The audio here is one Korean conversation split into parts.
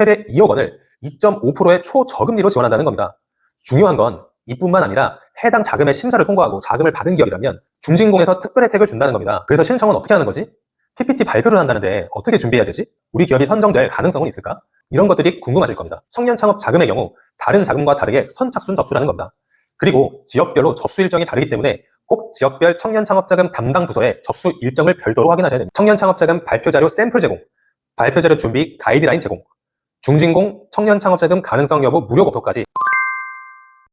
최대 2억 원을 2.5%의 초저금리로 지원한다는 겁니다. 중요한 건 이뿐만 아니라 해당 자금의 심사를 통과하고 자금을 받은 기업이라면 중진공에서 특별 혜택을 준다는 겁니다. 그래서 신청은 어떻게 하는 거지? PPT 발표를 한다는데 어떻게 준비해야 되지? 우리 기업이 선정될 가능성은 있을까? 이런 것들이 궁금하실 겁니다. 청년 창업 자금의 경우 다른 자금과 다르게 선착순 접수라는 겁니다. 그리고 지역별로 접수 일정이 다르기 때문에 꼭 지역별 청년 창업 자금 담당 부서에 접수 일정을 별도로 확인하셔야 됩니다. 청년 창업 자금 발표 자료 샘플 제공, 발표 자료 준비 가이드라인 제공, 중진공 청년 창업자금 가능성 여부 무료 검토까지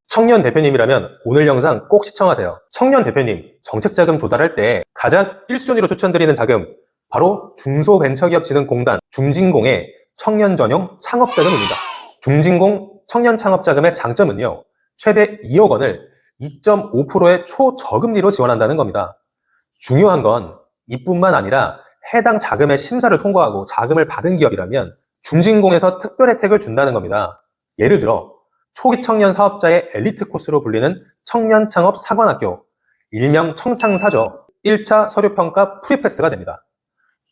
청년 대표님이라면 오늘 영상 꼭 시청하세요. 청년 대표님 정책자금 조달할 때 가장 1순위로 추천드리는 자금 바로 중소벤처기업진흥공단 중진공의 청년 전용 창업자금입니다. 중진공 청년 창업자금의 장점은요. 최대 2억 원을 2.5%의 초저금리로 지원한다는 겁니다. 중요한 건 이뿐만 아니라 해당 자금의 심사를 통과하고 자금을 받은 기업이라면 중진공에서 특별 혜택을 준다는 겁니다. 예를 들어 초기 청년 사업자의 엘리트 코스로 불리는 청년 창업 사관학교, 일명 청창사죠. 1차 서류평가 프리패스가 됩니다.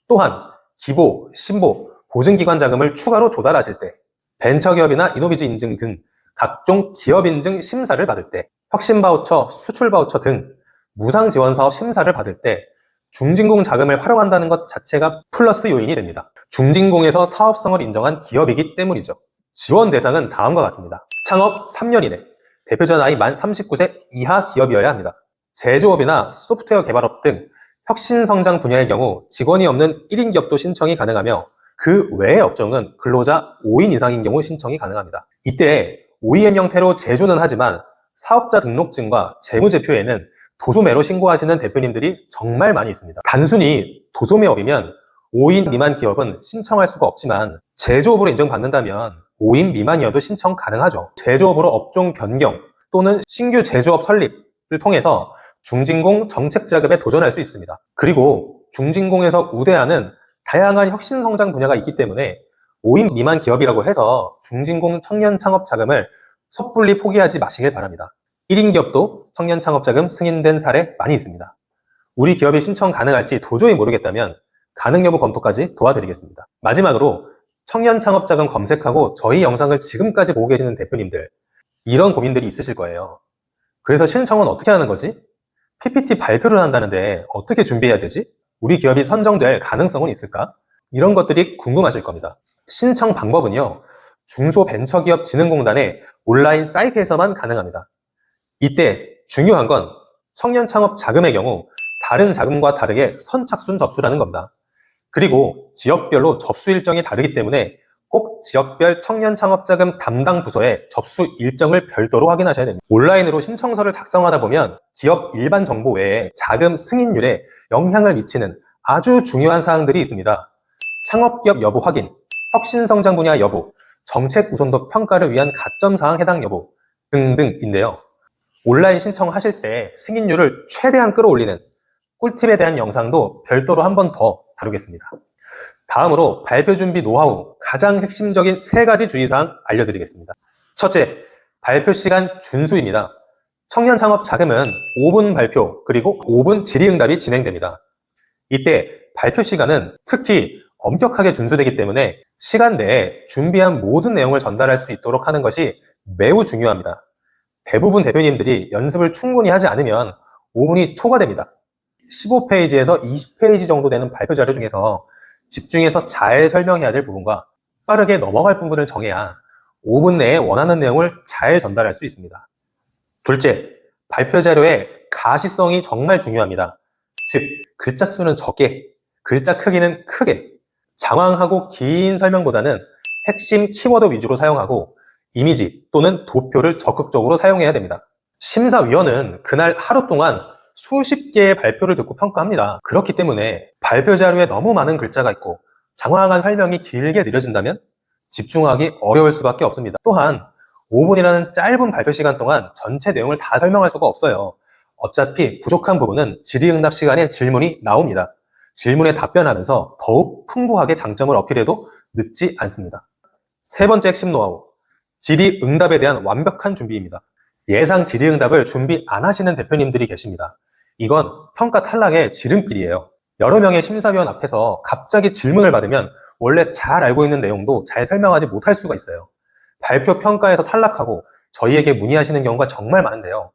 또한 기보, 신보, 보증기관 자금을 추가로 조달하실 때 벤처기업이나 이노비즈 인증 등 각종 기업 인증 심사를 받을 때 혁신 바우처, 수출 바우처 등 무상 지원 사업 심사를 받을 때 중진공 자금을 활용한다는 것 자체가 플러스 요인이 됩니다. 중진공에서 사업성을 인정한 기업이기 때문이죠. 지원 대상은 다음과 같습니다. 창업 3년 이내, 대표자 나이 만 39세 이하 기업이어야 합니다. 제조업이나 소프트웨어 개발업 등 혁신 성장 분야의 경우 직원이 없는 1인 기업도 신청이 가능하며 그 외의 업종은 근로자 5인 이상인 경우 신청이 가능합니다. 이때 OEM 형태로 제조는 하지만 사업자 등록증과 재무제표에는 도소매로 신고하시는 대표님들이 정말 많이 있습니다. 단순히 도소매업이면 5인 미만 기업은 신청할 수가 없지만 제조업으로 인정받는다면 5인 미만이어도 신청 가능하죠. 제조업으로 업종 변경 또는 신규 제조업 설립을 통해서 중진공 정책 자금에 도전할 수 있습니다. 그리고 중진공에서 우대하는 다양한 혁신 성장 분야가 있기 때문에 5인 미만 기업이라고 해서 중진공 청년 창업 자금을 섣불리 포기하지 마시길 바랍니다. 1인 기업도 청년 창업 자금 승인된 사례 많이 있습니다. 우리 기업이 신청 가능할지 도저히 모르겠다면 가능 여부 검토까지 도와드리겠습니다. 마지막으로 청년 창업 자금 검색하고 저희 영상을 지금까지 보고 계시는 대표님들 이런 고민들이 있으실 거예요. 그래서 신청은 어떻게 하는 거지? PPT 발표를 한다는데 어떻게 준비해야 되지? 우리 기업이 선정될 가능성은 있을까? 이런 것들이 궁금하실 겁니다. 신청 방법은요. 중소벤처기업진흥공단의 온라인 사이트에서만 가능합니다. 이때 중요한 건 청년 창업 자금의 경우 다른 자금과 다르게 선착순 접수라는 겁니다. 그리고 지역별로 접수 일정이 다르기 때문에 꼭 지역별 청년 창업자금 담당 부서에 접수 일정을 별도로 확인하셔야 됩니다. 온라인으로 신청서를 작성하다 보면 기업 일반 정보 외에 자금 승인율에 영향을 미치는 아주 중요한 사항들이 있습니다. 창업기업 여부 확인, 혁신성장 분야 여부, 정책 우선도 평가를 위한 가점 사항 해당 여부 등등인데요. 온라인 신청하실 때 승인율을 최대한 끌어올리는 꿀팁에 대한 영상도 별도로 한 번 더 다루겠습니다. 다음으로 발표 준비 노하우 가장 핵심적인 세 가지 주의사항 알려드리겠습니다. 첫째, 발표 시간 준수입니다. 청년 창업 자금은 5분 발표 그리고 5분 질의응답이 진행됩니다. 이때 발표 시간은 특히 엄격하게 준수되기 때문에 시간 내에 준비한 모든 내용을 전달할 수 있도록 하는 것이 매우 중요합니다. 대부분 대표님들이 연습을 충분히 하지 않으면 5분이 초과됩니다. 15페이지에서 20페이지 정도 되는 발표 자료 중에서 집중해서 잘 설명해야 될 부분과 빠르게 넘어갈 부분을 정해야 5분 내에 원하는 내용을 잘 전달할 수 있습니다. 둘째, 발표 자료의 가시성이 정말 중요합니다. 즉, 글자 수는 적게, 글자 크기는 크게, 장황하고 긴 설명보다는 핵심 키워드 위주로 사용하고 이미지 또는 도표를 적극적으로 사용해야 됩니다. 심사위원은 그날 하루 동안 수십 개의 발표를 듣고 평가합니다. 그렇기 때문에 발표 자료에 너무 많은 글자가 있고 장황한 설명이 길게 느려진다면 집중하기 어려울 수밖에 없습니다. 또한 5분이라는 짧은 발표 시간 동안 전체 내용을 다 설명할 수가 없어요. 어차피 부족한 부분은 질의응답 시간에 질문이 나옵니다. 질문에 답변하면서 더욱 풍부하게 장점을 어필해도 늦지 않습니다. 세 번째 핵심 노하우. 질의응답에 대한 완벽한 준비입니다. 예상 질의응답을 준비 안 하시는 대표님들이 계십니다. 이건 평가 탈락의 지름길이에요. 여러 명의 심사위원 앞에서 갑자기 질문을 받으면 원래 잘 알고 있는 내용도 잘 설명하지 못할 수가 있어요. 발표 평가에서 탈락하고 저희에게 문의하시는 경우가 정말 많은데요.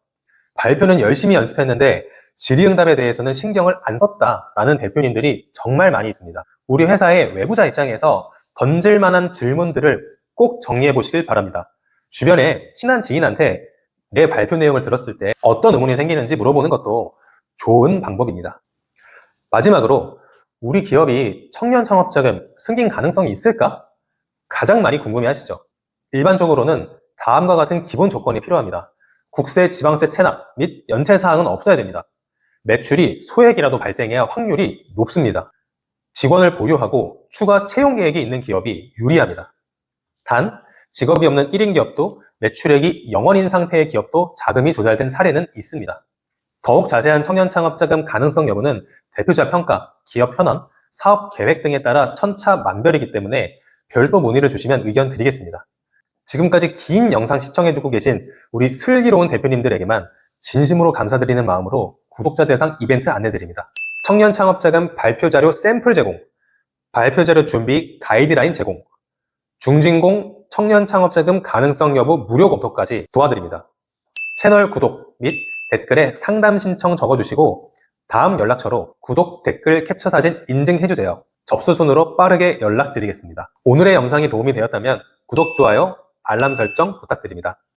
발표는 열심히 연습했는데 질의응답에 대해서는 신경을 안 썼다라는 대표님들이 정말 많이 있습니다. 우리 회사의 외부자 입장에서 던질 만한 질문들을 꼭 정리해 보시길 바랍니다. 주변에 친한 지인한테 내 발표 내용을 들었을 때 어떤 의문이 생기는지 물어보는 것도 좋은 방법입니다. 마지막으로 우리 기업이 청년 창업자금 승진 가능성이 있을까? 가장 많이 궁금해 하시죠. 일반적으로는 다음과 같은 기본 조건이 필요합니다. 국세, 지방세 체납 및 연체 사항은 없어야 됩니다. 매출이 소액이라도 발생해야 확률이 높습니다. 직원을 보유하고 추가 채용 계획이 있는 기업이 유리합니다. 단, 직업이 없는 1인 기업도 매출액이 0원인 상태의 기업도 자금이 조달된 사례는 있습니다. 더욱 자세한 청년 창업자금 가능성 여부는 대표자 평가, 기업 현황, 사업 계획 등에 따라 천차만별이기 때문에 별도 문의를 주시면 의견 드리겠습니다. 지금까지 긴 영상 시청해주고 계신 우리 슬기로운 대표님들에게만 진심으로 감사드리는 마음으로 구독자 대상 이벤트 안내드립니다. 청년 창업자금 발표 자료 샘플 제공, 발표 자료 준비 가이드라인 제공, 중진공 청년 창업자금 가능성 여부 무료 검토까지 도와드립니다. 채널 구독 및 댓글에 상담 신청 적어주시고 다음 연락처로 구독, 댓글, 캡처 사진 인증해주세요. 접수 순으로 빠르게 연락드리겠습니다. 오늘의 영상이 도움이 되었다면 구독, 좋아요, 알람 설정 부탁드립니다.